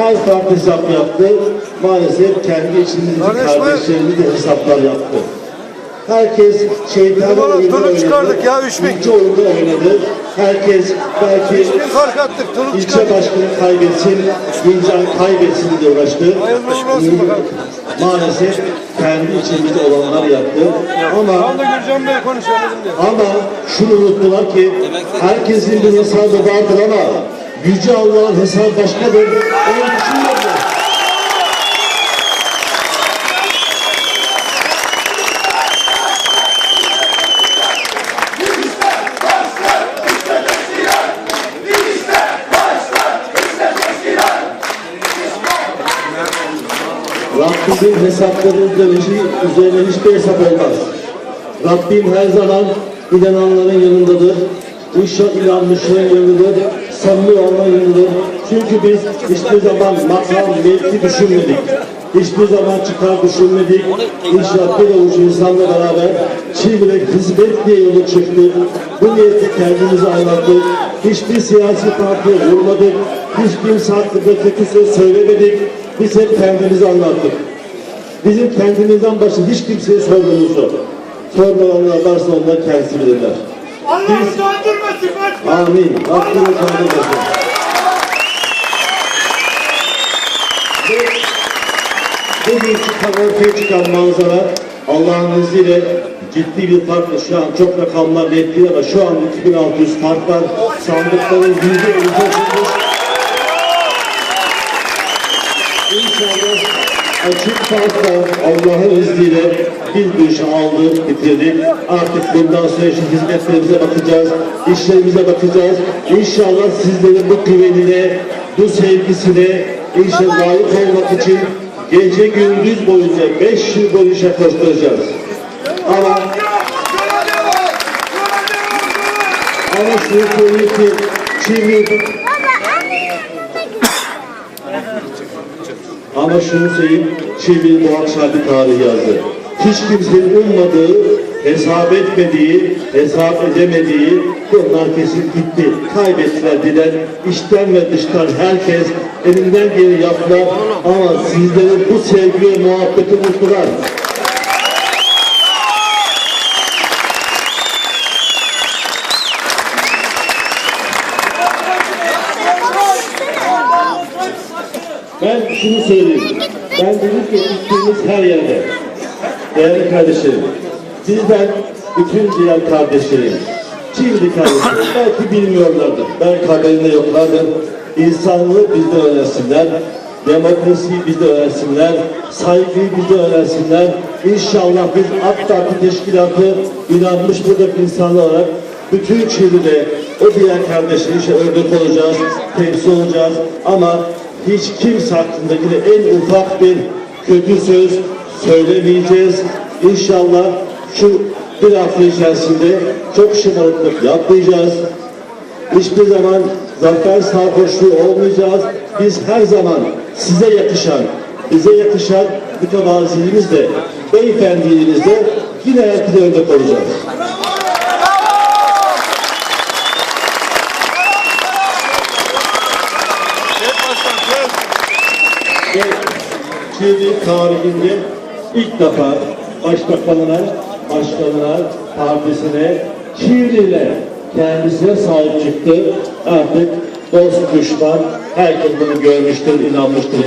Her farklı hesap yaptı. Maalesef kendi içindeki Kardeş, kardeşlerimiz de hesaplar yaptı. Herkes Oğlum, oyunu oynadı. çıkardık ya, üç bin. İlçe oyunu oynadı. Herkes belki Bir fark attık. İlçe çıkardık. başkanı kaybetsin, Gülcan kaybetsin diye uğraştı. Hayırlı olsun bakalım. Maalesef kendi içimizde olanlar yaptı. Ama Gürcan Bey ama şunu unuttular ki herkesin bir hesabı vardır ama Yüce Allah'ın hesabı başkadır. Onu düşünmediler. Rabbimizin hesapları dönüşü üzerine hiçbir hesap olmaz. Rabbim her zaman inananların yanındadır. İnşa inanmışların yanındadır. Samimi olanların yanındadır. Çünkü biz hiçbir zaman makam, mevki düşünmedik. Hiçbir zaman çıkar düşünmedik. İnşaat bir avuç insanla beraber Çivre hizmet diye yola çıktık. Bu niyeti kendimize anlattık. Hiçbir siyasi partiye vurmadık. Hiç kimse hakkında kötü söz söylemedik. Biz hep kendimizi anlattık. Bizim kendimizden başka hiç kimseye sorduğumuz yok. Sormayanlar varsa onlar kendisi bilirler. Allah utandırmasın başkanım. Amin. Rabbim utandırmasın. Bugün çıkan ortaya çıkan manzara Allah'ın izniyle ciddi bir farkla şu an çok rakamlar net değil ama şu an 2600 fark var. Sandıkların yüzde ölçüsünde İnşallah açık farkla Allah'ın izniyle biz bu işi aldık, bitirdik. Artık bundan sonra şu hizmetlerimize bakacağız, işlerimize bakacağız. İnşallah sizlerin bu güvenine, bu sevgisine inşallah layık olmak için gece gündüz boyunca 5 yıl boyunca koşturacağız. Ama ama şunu söyleyeyim ki şimdi Ama şunu söyleyeyim, Çivil bu akşam bir tarih yazdı. Hiç kimsenin ummadığı, hesap etmediği, hesap edemediği bunlar kesin gitti. Kaybettiler dilen, içten ve dıştan herkes elinden geleni yaptılar. Ama sizlerin bu sevgi ve muhabbeti unuttular. Ben şunu söyleyeyim. Ben dedim ki gittiğimiz her yerde. Değerli kardeşlerim, sizden bütün diğer kardeşlerim, Çivili kardeşlerim, belki bilmiyorlardır, belki haberinde yoklardır. İnsanlığı bizde öğrensinler, demokrasiyi bizde öğrensinler, saygıyı bizde öğrensinler. İnşallah biz AK Teşkilatı inanmış buradaki insanlar olarak bütün Çivili'de o diğer kardeşler işte örnek olacağız, temsil olacağız ama hiç kimse hakkındaki de en ufak bir kötü söz söylemeyeceğiz. İnşallah şu bir hafta içerisinde çok şımarıklık yapmayacağız. Hiçbir zaman zafer sarhoşluğu olmayacağız. Biz her zaman size yakışan, bize yakışan mütevaziliğimizle, beyefendiliğimizle yine herkese örnek olacağız. Evet başkan. Evet. ve Çevre tarihinde ilk defa başbakanına, başkanına, partisine, Çivri'yle kendisine sahip çıktı. Artık dost düşman, herkes bunu görmüştür, inanmıştır.